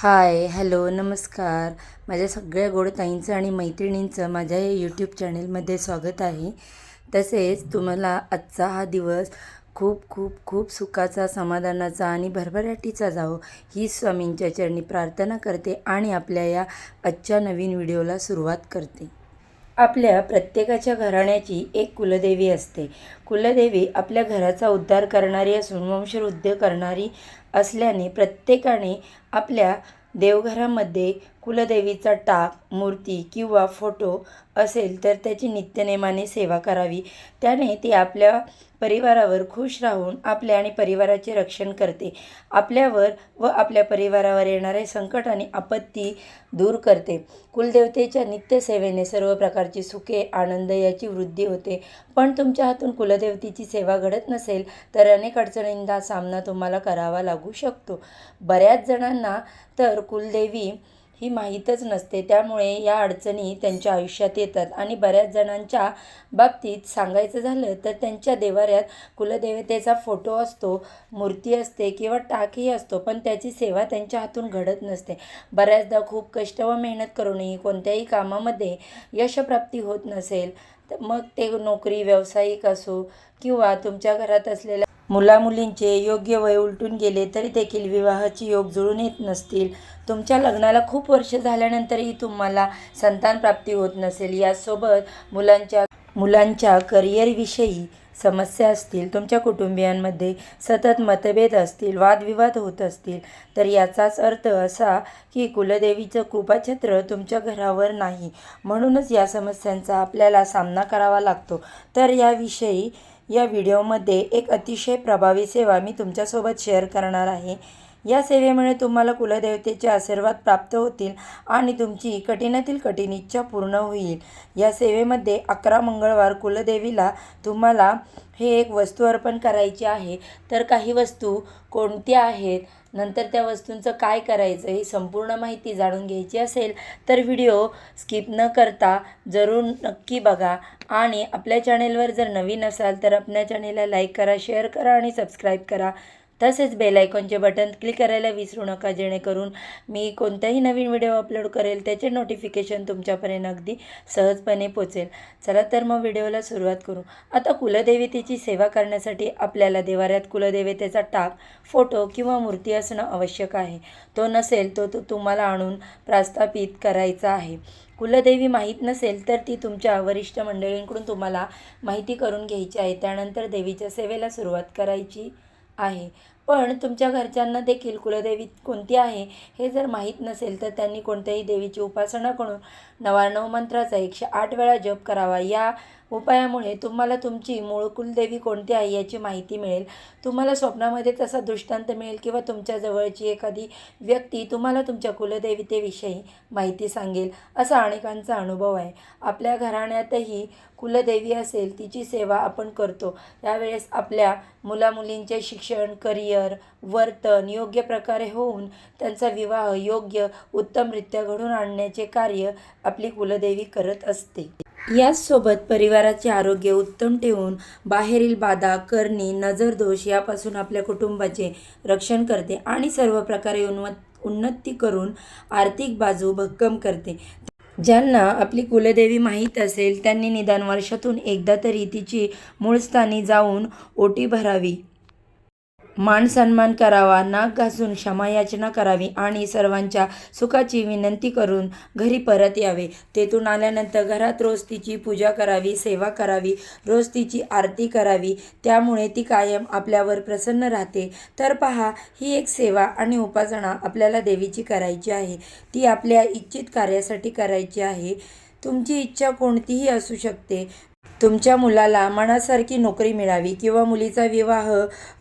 Hi hello नमस्कार. माझ्या सगळ्या गोड ताईंचं आणि मैत्रिणींचं माझ्या या यूट्यूब चॅनेलमध्ये स्वागत आहे. तसेच तुम्हाला आजचा हा दिवस खूप खूप खूप सुखाचा समाधानाचा आणि भरभराटीचा जावो ही स्वामींच्या चरणी प्रार्थना करते आणि आपल्या या आजच्या नवीन व्हिडिओला सुरुवात करते. आपल्या प्रत्येकाच्या घराण्याची एक कुलदेवी असते. कुलदेवी आपल्या घराचा उद्धार करणारी असून वंशवृद्ध करणारी असल्याने प्रत्येकाने आपल्या देवघरामध्ये कुलदेवीचा टाक मूर्ती किंवा फोटो असेल तर त्याची नित्यनेमाने सेवा करावी. त्याने ती आपल्या परिवारावर खुश राहून आपले आणि परिवाराचे रक्षण करते. आपल्यावर व आपल्या परिवारावर येणारे संकट आणि आपत्ती दूर करते. कुलदेवतेच्या नित्यसेवेने सर्व प्रकारची सुखे आनंद याची वृद्धी होते. पण तुमच्या हातून कुलदेवतेची सेवा घडत नसेल तर अनेक अडचणींचा सामना तुम्हाला करावा लागू शकतो. बऱ्याच जणांना तर कुलदेवी ही माहीतच नसते. त्यामुळे या अडचणी त्यांच्या आयुष्यात येतात. आणि बऱ्याच जणांच्या बाबतीत सांगायचं झालं तर त्यांच्या देवाऱ्यात कुलदेवतेचा फोटो असतो मूर्ती असते किंवा टाकही असतो पण त्याची सेवा त्यांच्या हातून घडत नसते. बऱ्याचदा खूप कष्ट व मेहनत करूनही कोणत्याही कामामध्ये यशप्राप्ती होत नसेल तर मग ते नोकरी व्यावसायिक असो किंवा तुमच्या घरात असलेल्या मुलामुलींचे योग्य वय उलटून गेले तरी देखील विवाहाची योग जुळून येत नसतील. तुमच्या लग्नाला खूप वर्ष झाल्यानंतरही तुम्हाला संतान प्राप्ती होत नसेल. यासोबत मुलांच्या मुलांच्या करिअरविषयी समस्या असतील. तुमच्या कुटुंबियांमध्ये सतत मतभेद असतील वादविवाद होत असतील. तर याचाच अर्थ असा की कुलदेवीचं कृपाछत्र तुमच्या घरावर नाही. म्हणूनच या समस्यांचा आपल्याला सामना करावा लागतो. तर याविषयी या व्हिडिओमध्ये एक अतिशय प्रभावी सेवा मी तुमच्यासोबत शेअर करणार आहे. या सेवेमुळे तुम्हाला कुलदेवतेचे आशीर्वाद प्राप्त होतील आणि तुमची कठीणातील कठीण इच्छा पूर्ण होईल. या सेवेमध्ये अकरा मंगळवार कुलदेवीला तुम्हाला हे एक वस्तू अर्पण करायची आहे. तर काही वस्तू कोणत्या आहेत? नंतर त्या वस्तूंचं काय करायचं ही संपूर्ण माहिती जाणून घ्यायची असेल तर व्हिडिओ स्किप न करता जरूर नक्की बघा आणि आपल्या चॅनेलवर जर नवीन असाल तर आपल्या चॅनेलला लाईक करा शेअर करा आणि सबस्क्राईब करा. तसेच बेलायकॉनचे बटन क्लिक करायला विसरू नका जेणेकरून मी कोणताही नवीन व्हिडिओ अपलोड करेल त्याचे नोटिफिकेशन तुमच्यापर्यंत अगदी सहजपणे पोचेल. चला तर मग व्हिडिओला सुरुवात करू. आता कुलदेवतेची सेवा करण्यासाठी आपल्याला देवाऱ्यात कुलदेवतेचा टाक फोटो किंवा मूर्ती असणं आवश्यक आहे. तो नसेल तो तो तुम्हाला आणून प्रस्थापित करायचा आहे. कुलदेवी माहीत नसेल तर ती तुमच्या वरिष्ठ मंडळींकडून तुम्हाला माहिती करून घ्यायची आहे. त्यानंतर देवीच्या सेवेला सुरुवात करायची. आहे. पण तुमच्या घरच्यांना देखील कुलदेवी कोणती आहे हे जर माहीत नसेल तर त्यांनी कोणत्याही देवीची उपासना करून नवाण्णव मंत्राचा एकशे आठ वेळा जप करावा. या उपायामुळे तुम्हाला तुमची मूळ कुलदेवी कोणती आहे याची माहिती मिळेल. तुम्हाला स्वप्नामध्ये तसा दृष्टांत मिळेल किंवा तुमच्या जवळची एखादी व्यक्ती तुम्हाला तुमच्या कुलदेवतेविषयी माहिती सांगेल. असा अनेकांचा अनुभव आहे. आपल्या घराण्यातही कुलदेवी असेल तिची सेवा आपण करतो. यावेळेस आपल्या मुलामुलींचे शिक्षण करिअर वर्तन योग्य प्रकारे होऊन त्यांचा विवाह योग्य उत्तमरित्या घडून आणण्याचे कार्य आपली कुलदेवी करत असते. याचसोबत परिवाराचे आरोग्य उत्तम ठेवून बाहेरील बाधा करणी नजरदोष यापासून आपल्या कुटुंबाचे रक्षण करते आणि सर्व प्रकारे उन्नत उन्नती करून आर्थिक बाजू भक्कम करते. ज्यांना आपली कुलदेवी माहीत असेल त्यांनी निदान वर्षातून एकदा तरी तिची मूळस्थानी जाऊन ओटी भरावी. मान सन्मान करावा नाक घासून क्षमायाचना करावी आणि सर्वांच्या सुखाची विनंती करून घरी परत यावे. तेथून आल्यानंतर घरात रोज तिची पूजा करावी सेवा करावी रोज तिची आरती करावी. त्यामुळे ती कायम आपल्यावर प्रसन्न राहते. तर पहा ही एक सेवा आणि उपासना आपल्याला देवीची करायची आहे. ती आपल्या इच्छित कार्यासाठी करायची आहे. तुमची इच्छा कोणतीही असू शकते. तुमच्या मुलाला मनासारखी नोकरी मिळावी किंवा मुलीचा विवाह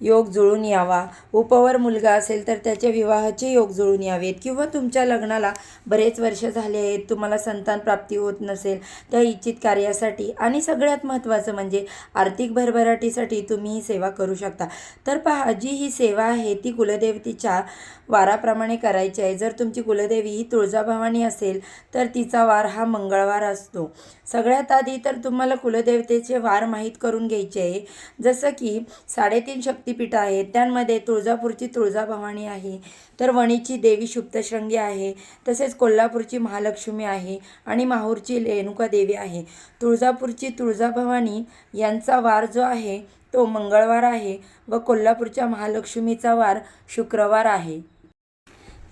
योग जुळून यावा. उपवर मुलगा असेल तर त्याच्या विवाहाचे योग जुळून यावेत. किंवा तुमच्या लग्नाला बरेच वर्ष झाले आहेत तुम्हाला संतान प्राप्ती होत नसेल त्या इच्छित कार्यासाठी. आणि सगळ्यात महत्त्वाचं म्हणजे आर्थिक भरभराटीसाठी तुम्ही ही सेवा करू शकता. तर पहा जी ही सेवा आहे ती कुलदेवतेच्या वाराप्रमाणे करायची आहे. जर तुमची कुलदेवी ही तुळजाभवानी असेल तर तिचा वार हा मंगळवार असतो. सगळ्यात आधी तर तुम्हाला कुलदेवी कुलदेवतेचे वार माहीत करून घ्यायचे. आहे जसं की साडेतीन शक्तिपीठ आहेत त्यांमध्ये तुळजापूरची तुळजाभवानी आहे तर वणीची देवी शुप्तशृंगी आहे तसेच कोल्हापूरची महालक्ष्मी आहे आणि माहूरची रेणुका देवी आहे. तुळजापूरची तुळजाभवानी यांचा वार जो आहे तो मंगळवार आहे व कोल्हापूरच्या महालक्ष्मीचा वार शुक्रवार आहे.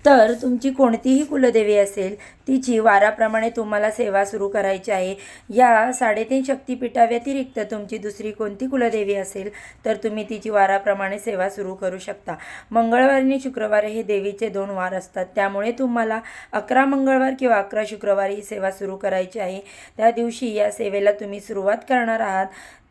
तर तुमची कोणतीही कुलदेवी असेल तिची वाराप्रमाणे तुम्हाला सेवा सुरू करायची आहे. या साडेतीन शक्तिपीठाव्यतिरिक्त तुमची दुसरी कोणती कुलदेवी असेल तर तुम्ही तिची वाराप्रमाणे सेवा सुरू करू शकता. मंगळवार आणि शुक्रवार हे देवीचे दोन वार असतात. त्यामुळे तुम्हाला अकरा मंगळवार किंवा अकरा शुक्रवारी ही सेवा सुरू करायची आहे. त्या दिवशी या सेवेला तुम्ही सुरुवात करणार आहात.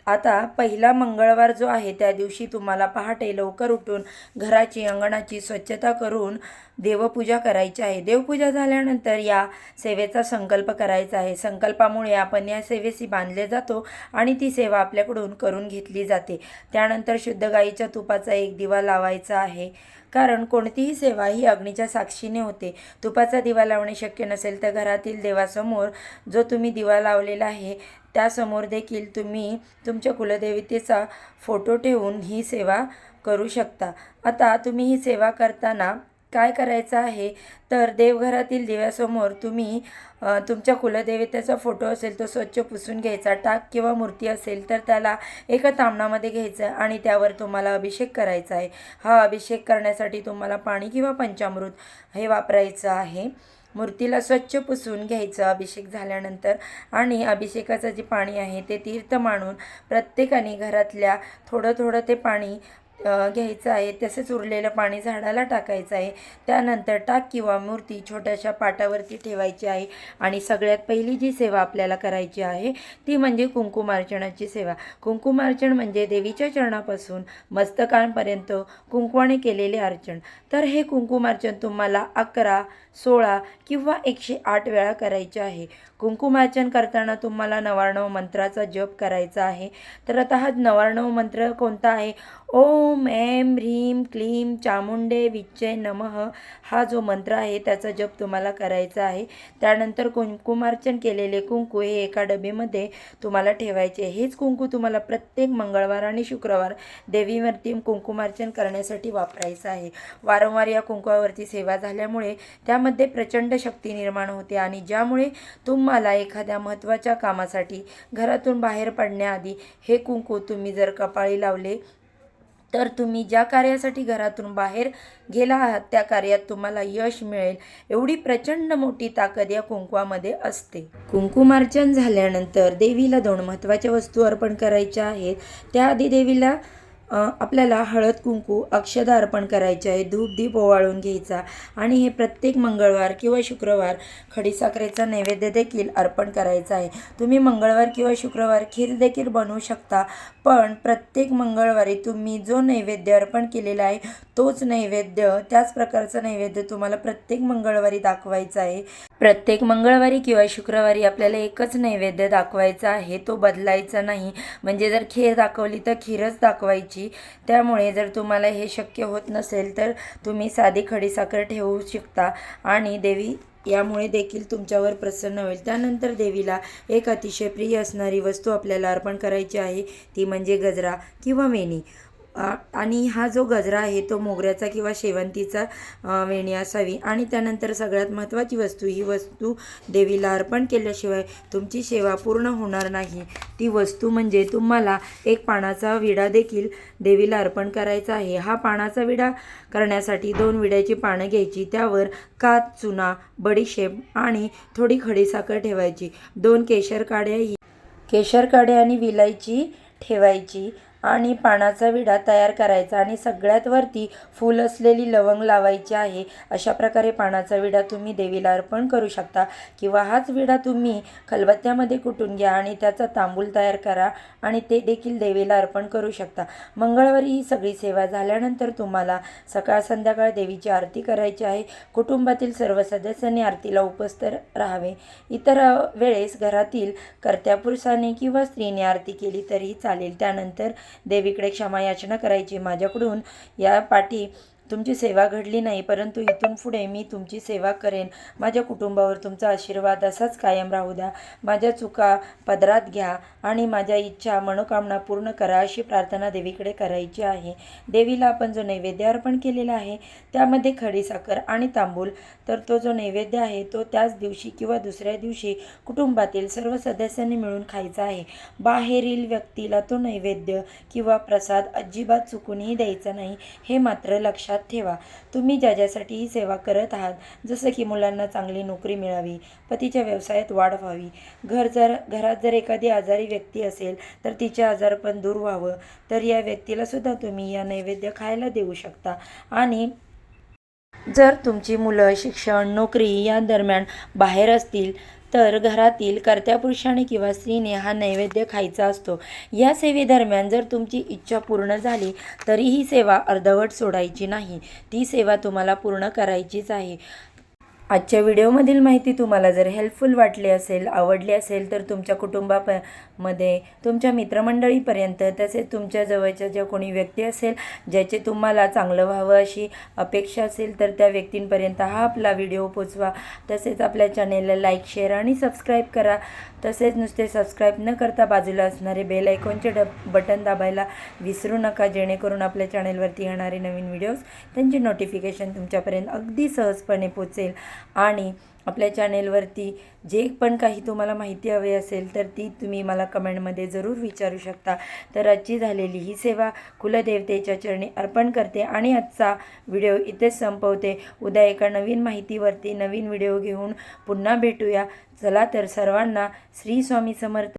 आता पहिला मंगळवार जो आहे त्या दिवशी तुम्हाला पहाटे लवकर उठून घराची अंगणाची स्वच्छता करून देवपूजा करायची आहे. देवपूजा झाल्यानंतर या सेवेचा संकल्प करायचा आहे. संकल्पामुळे आपण या सेवेशी बांधले जातो आणि ती सेवा आपल्याकडून करून घेतली जाते. त्यानंतर शुद्ध गाईच्या तुपाचा एक दिवा लावायचा आहे. कारण कोणतीही सेवा ही अग्नीच्या साक्षीने होते. तुपाचा दिवा लावणे शक्य नसेल तर घरातील देवासमोर जो तुम्ही दिवा लावलेला आहे त्यासमोर देखील तुम्ही तुमच्या कुलदेवतेचा फोटो ठेवून ही सेवा करू शकता. आता तुम्ही ही सेवा करताना काय करायचं आहे? तर देवघरातील दिव्यासमोर तुम्ही तुमच्या कुलदेवतेचा फोटो असेल तो स्वच्छ पुसून घ्यायचा टाक किंवा मूर्ती असेल तर त्याला एका तामणामध्ये घ्यायचं आणि त्यावर तुम्हाला अभिषेक करायचा आहे. हा अभिषेक करण्यासाठी तुम्हाला पाणी किंवा पंचामृत हे वापरायचं आहे. मूर्तीला स्वच्छ पुसून घ्यायचं अभिषेक झाल्यानंतर आणि अभिषेकाचं जे पाणी आहे ते तीर्थ मानून प्रत्येकाने घरातल्या थोडं थोडं ते पाणी घ्यायचं आहे. तसेच उरलेलं पाणी झाडाला टाकायचं आहे. त्यानंतर टाक किंवा मूर्ती छोट्याशा पाटावरती ठेवायची आहे आणि सगळ्यात पहिली जी सेवा आपल्याला करायची आहे ती म्हणजे कुंकुमार्चनाची सेवा. कुंकुमार्चन म्हणजे देवीच्या चरणापासून मस्तकांपर्यंत कुंकवाने केलेले अर्चन. तर हे कुंकुमार्चन तुम्हाला अकरा सोळा किंवा एकशे आठ वेळा करायचे आहे. कुंकुमार्चन करताना तुम्हाला नवार्णव मंत्राचा जप करायचा आहे. तर आता हा नवार्णव मंत्र कोणता आहे? ओम ऐं ह्रीं क्लीं चामुंडे विच्चय नमः. हा जो मंत्र आहे त्याचा जप तुम्हाला करायचा आहे. त्यानंतर कुंकुमार्चन केलेले कुंकू हे एका डबेमध्ये तुम्हाला ठेवायचे. हेच कुंकू तुम्हाला प्रत्येक मंगळवार आणि शुक्रवार देवीवरती कुंकुमार्चन करण्यासाठी वापरायचं आहे. वारंवार या कुंकुवावरती सेवा झाल्यामुळे त्यामध्ये प्रचंड शक्ती निर्माण होते आणि ज्यामुळे तुम्हाला एखाद्या महत्त्वाच्या कामासाठी घरातून बाहेर पडण्याआधी हे कुंकू तुम्ही जर कपाळी लावले तर तुम्ही ज्या कार्यासाठी घरातून बाहेर गेला आहात त्या कार्यात तुम्हाला यश मिळेल. एवढी प्रचंड मोठी ताकद या कुंकवामध्ये असते. कुंकुमार्चन झाल्यानंतर देवीला दोन महत्त्वाच्या वस्तू अर्पण करायच्या आहेत. त्याआधी देवीला आपल्याला हळद कुंकू अक्षदा अर्पण करायचे आहे धूप दीप ओवाळून घ्यायचा आणि हे प्रत्येक मंगळवार किंवा शुक्रवार खडीसाखरेचा नैवेद्य देखील अर्पण करायचा आहे. तुम्ही मंगळवार किंवा शुक्रवार खीर देखील बनवू शकता. पण प्रत्येक मंगळवारी तुम्ही जो नैवेद्य अर्पण केलेला आहे तोच नैवेद्य त्याच प्रकारचा नैवेद्य तुम्हाला प्रत्येक मंगळवारी दाखवायचा आहे. प्रत्येक मंगळवारी किंवा शुक्रवारी आपल्याला एकच नैवेद्य दाखवायचा आहे तो बदलायचा नाही. म्हणजे जर खीर दाखवली तर खीरच दाखवायची. त्यामुळे जर तुम्हाला हे शक्य होत नसेल तर तुम्ही साधी खडीसाखर ठेवू शकता. आणि देवी यामुळे देखील तुमच्यावर प्रसन्न होईल. त्यानंतर देवीला एक अतिशय प्रिय असणारी वस्तू आपल्याला अर्पण करायची आहे ती म्हणजे गजरा किंवा वेणी आणि हा जो गजरा आहे तो मोगऱ्याचा किंवा शेवंतीचा वेणी असावी. आणि त्यानंतर सगळ्यात महत्त्वाची वस्तू ही वस्तू देवीला अर्पण केल्याशिवाय तुमची सेवा पूर्ण होणार नाही. ती वस्तू म्हणजे तुम्हाला एक पानाचा विडा देखील देवीला अर्पण करायचा आहे. हा पानाचा विडा करण्यासाठी दोन विड्याची पानं घ्यायची. त्यावर कात चुना बडीशेप आणि थोडी खडीसाखर ठेवायची. दोन केशर काड्याही केशर काड्या आणि विलायची ठेवायची. आणि पानाचा विडा तयार करायचा आणि सगळ्यात वरती फूल असलेली लवंग लावायची आहे. अशा प्रकारे पानाचा विडा तुम्ही देवीला अर्पण करू शकता किंवा हाच विडा तुम्ही खलबत्त्यामध्ये कुटून घ्या आणि त्याचा तांबूल तयार करा आणि ते देखील देवीला अर्पण करू शकता. मंगळवारी ही सगळी सेवा झाल्यानंतर तुम्हाला सकाळ संध्याकाळ देवीची आरती करायची आहे. कुटुंबातील सर्व सदस्यांनी आरतीला उपस्थित राहावे. इतर वेळेस घरातील कर्त्या पुरुषाने किंवा स्त्रीने आरती केली तरीही चालेल. त्यानंतर देवीकडे क्षमा याचना करायची. माझ्याकडून या पाठी तुमची सेवा घडली नाही परंतु इथून पुढे मी तुमची सेवा करेन. माझ्या कुटुंबावर तुमचा आशीर्वाद असाच कायम राहू द्या. माझ्या चुका पदरात घ्या आणि माझ्या इच्छा मनोकामना पूर्ण करा अशी प्रार्थना देवीकडे करायची आहे. देवीला आपण जो नैवेद्य अर्पण केलेला आहे त्यामध्ये खडीसाखर आणि तांबूल. तर तो जो नैवेद्य आहे तो त्याच दिवशी किंवा दुसऱ्या दिवशी कुटुंबातील सर्व सदस्यांनी मिळून खायचा आहे. बाहेरील व्यक्तीला तो नैवेद्य किंवा प्रसाद अजिबात चुकूनही द्यायचा नाही हे मात्र लक्षात ठेवा. तुम्ही ज्याच्यासाठी ही सेवा करत आहात जसं की मुलांना चांगली नोकरी मिळावी पतीच्या व्यवसायात वाढ व्हावी. घर जर घरात जर एखादी आजारी व्यक्ती असेल तर तिचे आजारपण दूर व्हावं. तर या व्यक्तीला सुद्धा तुम्ही या नैवेद्य खायला देऊ शकता. आणि जर तुमची मुलं शिक्षण नोकरी या दरम्यान बाहेर असतील तर घरातील कर्त्या पुरुषाने किंवा स्त्रीने हा नैवेद्य खायचा असतो. या सेवेदरम्यान जर तुमची इच्छा पूर्ण झाली तरी ही सेवा अर्धवट सोडायची नाही. ती सेवा तुम्हाला पूर्ण करायचीच आहे. आजच्या व्हिडिओमधील माहिती तुम्हाला जर हेल्पफुल वाटली असेल आवडली असेल तर तुमच्या कुटुंबापमध्ये तुमच्या मित्रमंडळीपर्यंत तसेच तुमच्या जवळच्या ज्या कोणी व्यक्ती असेल ज्याचे तुम्हाला चांगलं व्हावं अशी अपेक्षा असेल तर त्या व्यक्तींपर्यंत हा आपला व्हिडिओ पोचवा. तसेच आपल्या चॅनेलला लाईक शेअर आणि सबस्क्राईब करा. तसेच नुसते सबस्क्राईब न करता बाजूला असणारे बेल आयकॉनचे डब बटन दाबायला विसरू नका जेणेकरून आपल्या चॅनेलवरती येणारे नवीन व्हिडिओज त्यांचे नोटिफिकेशन तुमच्यापर्यंत अगदी सहजपणे पोचेल. आणि आपल्या चॅनेलवरती जे पण काही तुम्हाला माहिती हवी असेल तर ती तुम्ही मला कमेंटमध्ये जरूर विचारू शकता. तर आजची झालेली ही सेवा कुलदेवतेच्या चरणी अर्पण करते आणि आजचा व्हिडिओ इथेच संपवते. उद्या एका नवीन माहितीवरती नवीन व्हिडिओ घेऊन पुन्हा भेटूया. चला तर सर्वांना श्री स्वामी समर्थ.